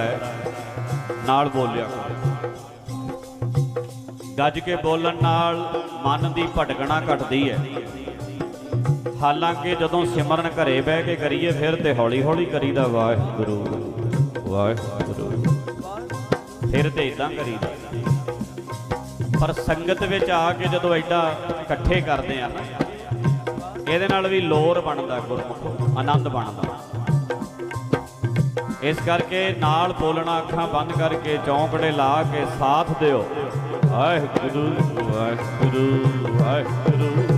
ਸਿਮਰਨ ਹੈ। ਨਾਲ ਬੋਲਿਆ ਗੱਜ ਕੇ ਬੋਲਣ ਨਾਲ ਮਨ ਦੀ ਭਟਕਣਾ ਘਟਦੀ ਹੈ। ਹਾਲਾਂਕਿ ਜਦੋਂ ਸਿਮਰਨ ਘਰੇ ਬਹਿ ਕੇ ਕਰੀਏ, ਫਿਰ ਤੇ ਹੌਲੀ ਹੌਲੀ ਕਰੀਦਾ, ਵਾਹਿਗੁਰੂ ਵਾਹਿਗੁਰੂ। ਫਿਰ ਤੇ ਇਦਾਂ ਕਰੀਦਾ। ਪਰ ਸੰਗਤ ਵਿੱਚ ਆ ਕੇ ਜਦੋਂ ਐਡਾ ਇਕੱਠੇ ਕਰਦੇ ਆ ਇਹਦੇ ਨਾਲ ਵੀ ਲੋਰ ਬਣਦਾ, ਗੁਰਮੁਖੋ, ਆਨੰਦ ਬਣਦਾ। ਇਸ ਕਰਕੇ ਨਾਲ ਬੋਲਣਾ ਅੱਖਾਂ ਬੰਦ ਕਰਕੇ ਚੌਂਕੜੇ ਲਾ ਕੇ ਸਾਥ ਦਿਓ। ਵਾਹਿਗੁਰੂ ਵਾਹਿਗੁਰੂ ਵਾਹਿਗੁਰੂ।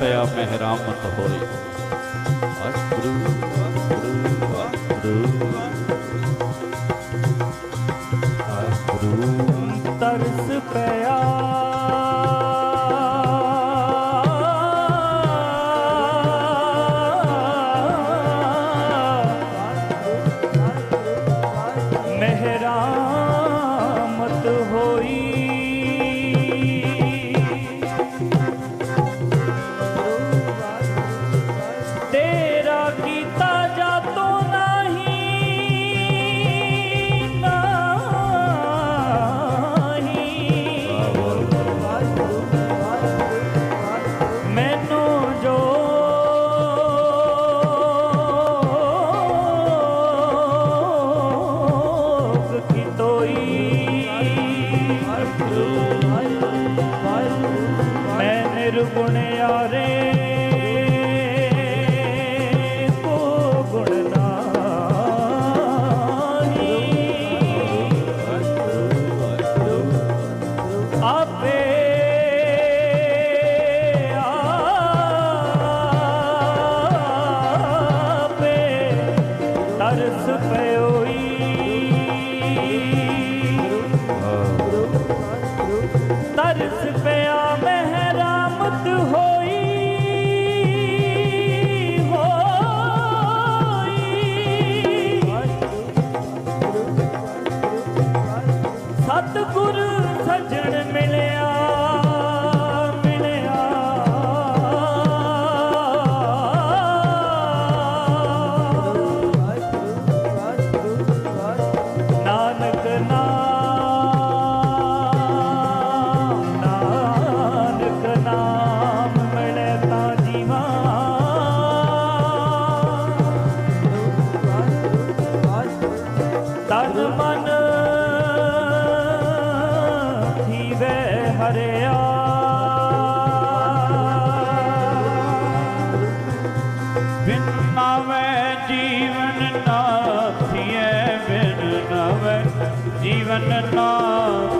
ਪਿਆ ਮਹਿਰਾਮਤ ਹੋਈ ਤਰਸ ਪਇਓਈ Jagannatha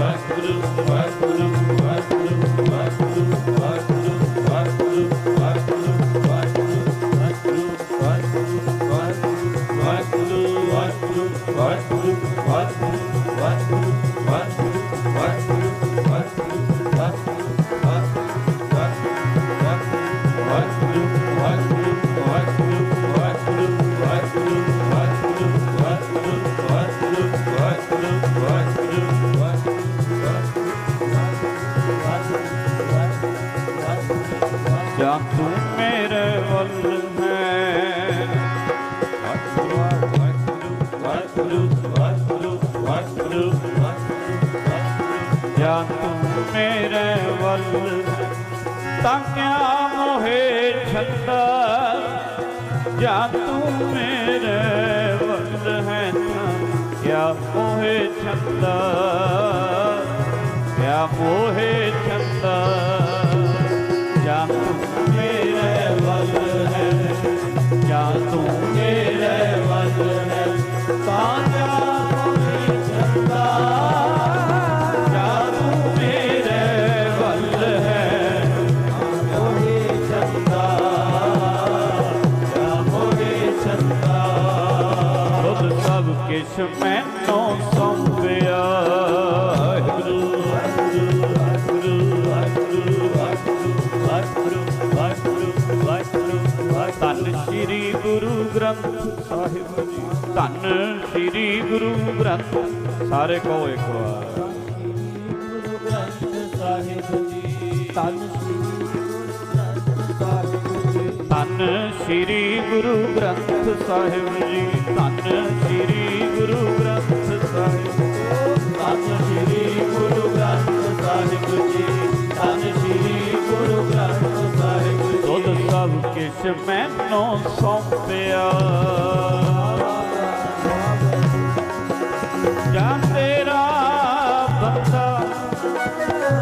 What? ਜਾਂ ਤੂੰ ਮੇਰੇ ਵੱਲ ਹੈ। ਜਾਂ ਤੂੰ ਮੇਰੇ ਵੱਲ ਤਾਂ ਕਿਆ ਮੋਹੇ ਜਾਂ ਤੂੰ ਮੇਰੇ ਵੱਲ ਹੈ। ਤਾਂ ਕਿਆ ਮੋਹੇ ਕਿਆ ਮੋਹੇ ਸਾਹਿਬ ਜੀ ਧੰਨ ਸ੍ਰੀ ਗੁਰੂ ਗ੍ਰੰਥ ਸਾਰੇ ਕਹੋ ਇੱਕ ਵਾਰ। ਗੁਰੂ ਗ੍ਰੰਥ ਸਾਹਿਬ ਜੀ ਤਨ ਸ੍ਰੀ ਗੁਰੂ ਗ੍ਰੰਥ ਸਾਹਿਬ ਜੀ, ਧੰਨ ਸ੍ਰੀ ਗੁਰੂ ਗ੍ਰੰਥ ਸਾਹਿਬ ਧੰਨ ਸ੍ਰੀ ਗੁਰੂ ਸਭ ਮੈਨੂੰ ਸੌਂਪਿਆ। ਜਾਂ ਤੇਰਾ ਬੰਦਾ,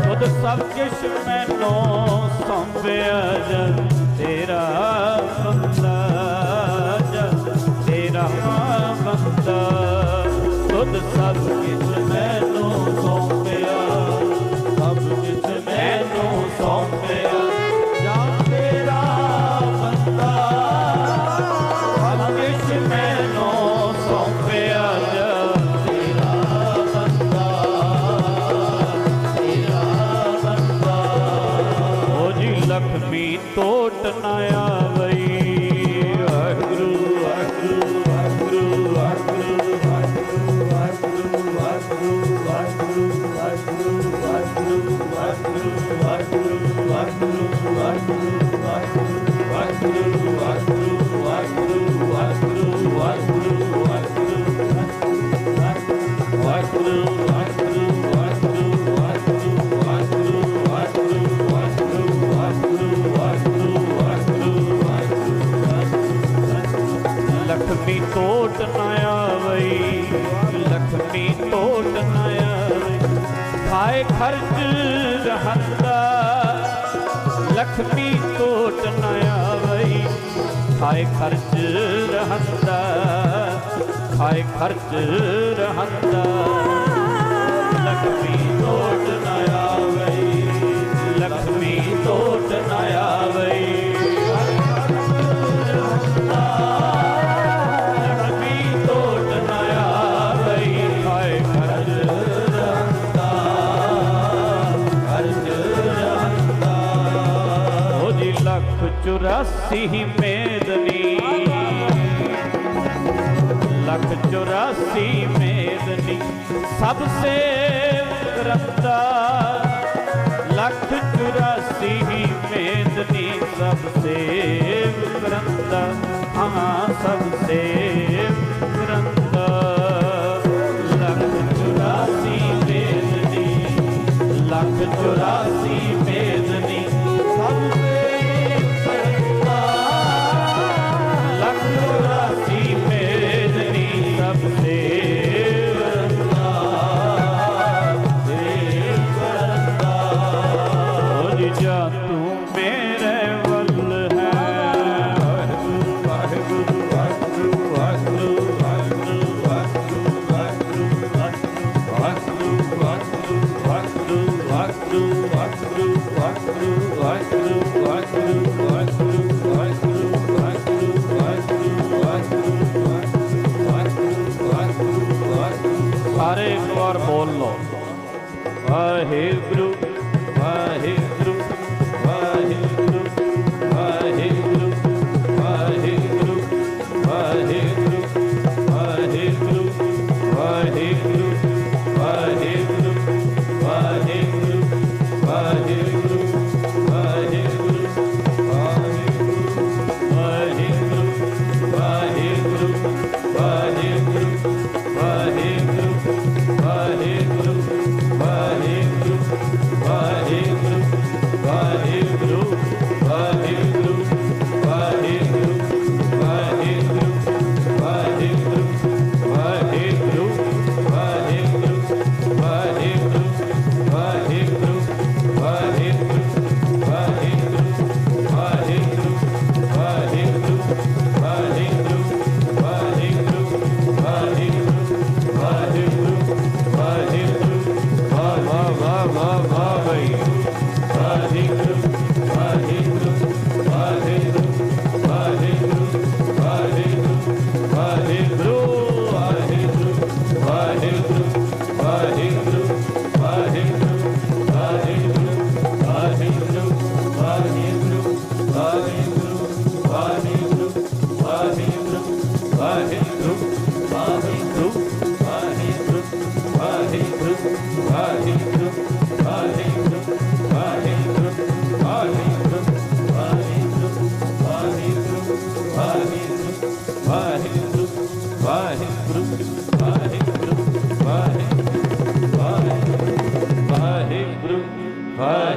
ਖੁਦ ਸਭ ਕਿਛ ਮੈਨੂੰ ਸੌਂਪਿਆ। ਜਨ ਤੇਰਾ ਬੰਦਾ, ਜਨ ਤੇਰਾ ਬੰਦਾ, ਖੁਦ ਸਭ ਕਿਛ ਲਖਮੀ ਤੋਟ ਨਾ ਆਵਈ ਲਖਮੀ ਤੋਟ ਨਾ ਹਾਏ ਖਰਚ ਰਹੰਦਾ। ਲਖਮੀ ਕੋਟ ਨਾ ਆਵਈ ਹਾਏ ਖਰਚ ਰਹੰਦਾ। ਹਾਏ ਖਰਚ ਰਹੰਦਾ। ਲਖਮੀ ਕੋਟ ਚੁਰਾਸੀ ਮੇਦਨੀ। ਲੱਖ ਚੁਰਾਸੀ ਮੇਦਨੀ। ਸਭ ਸੇ ਕਰਤਾ। ਲੱਖ ਚੁਰਾਸੀ ਮੇਦਨੀ। ਸਭ ਸੇ ਕਰਤਾ। ਹਾਂ, ਸਭ ਸੇ ਕਰਤਾ। ਲੱਖ ਚੁਰਾਸੀ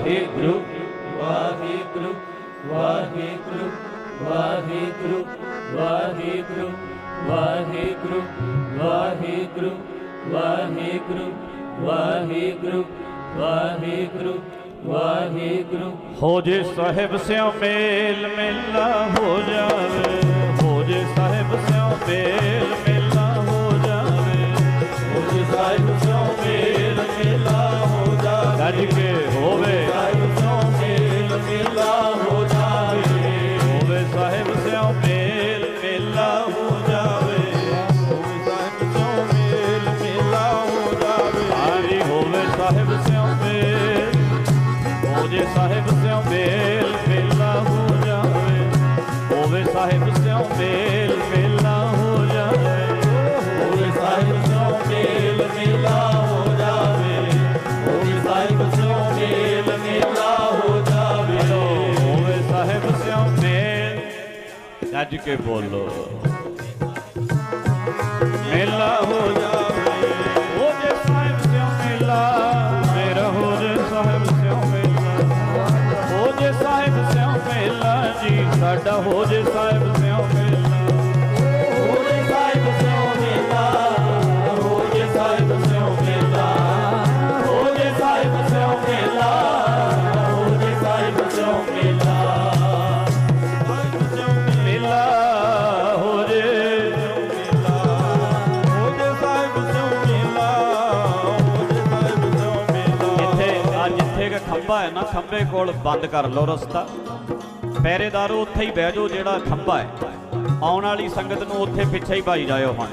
ਵਾਹਿਗੁਰੂ ਵਾਹਿਗੁਰੂ ਵਾਹਿਗੁਰੂ ਵਾਹਿਗੁਰੂ ਵਾਹਿਗੁਰੂ ਵਾਹਿਗੁਰੂ ਵਾਹਿਗੁਰੂ ਵਾਹਿਗੁਰੂ ਵਾਹਿਗੁਰੂ ਵਾਹਿਗੁਰੂ ਵਾਹਿਗੁਰੂ ਹੋ ਜੇ ਸਾਹਿਬ ਸਿਓ ਮੇਲ ਮੇਲਾ ਹੋ ਜਾਵੇ ਹੋ ਜੇ ਸਾਹਿਬ ਸਿਓ ਮੇਲ ਮੇਲਾ ਰੱਜ ਕੇ ਬੋਲੋ। ਮੇਲਾ ਹੋ ਜਾਵੇ। ਹੋ ਜੇ ਸਾਹਿਬ ਸਿਓ ਮੇਲਾ, ਮੇਰਾ ਹੋ ਜੇ ਸਾਹਿਬ ਸਿਓ ਮੇਲਾ। ਹੋ ਜੇ ਸਾਹਿਬ ਸਿਓ ਮੇਲਾ ਜੀ, ਸਾਡਾ ਹੋ ਜੇ ਖੰਭੇ ਕੋਲ ਬੰਦ ਕਰ ਲਓ ਰਸਤਾ। ਪਹਿਰੇਦਾਰੋ ਉੱਥੇ ਹੀ ਬਹਿ ਜਾਓ ਜਿਹੜਾ ਖੰਭਾ ਹੈ। ਆਉਣ ਵਾਲੀ ਸੰਗਤ ਨੂੰ ਉੱਥੇ ਪਿੱਛੇ ਹੀ ਭਾਈ ਜਾਇਓ ਹੁਣ।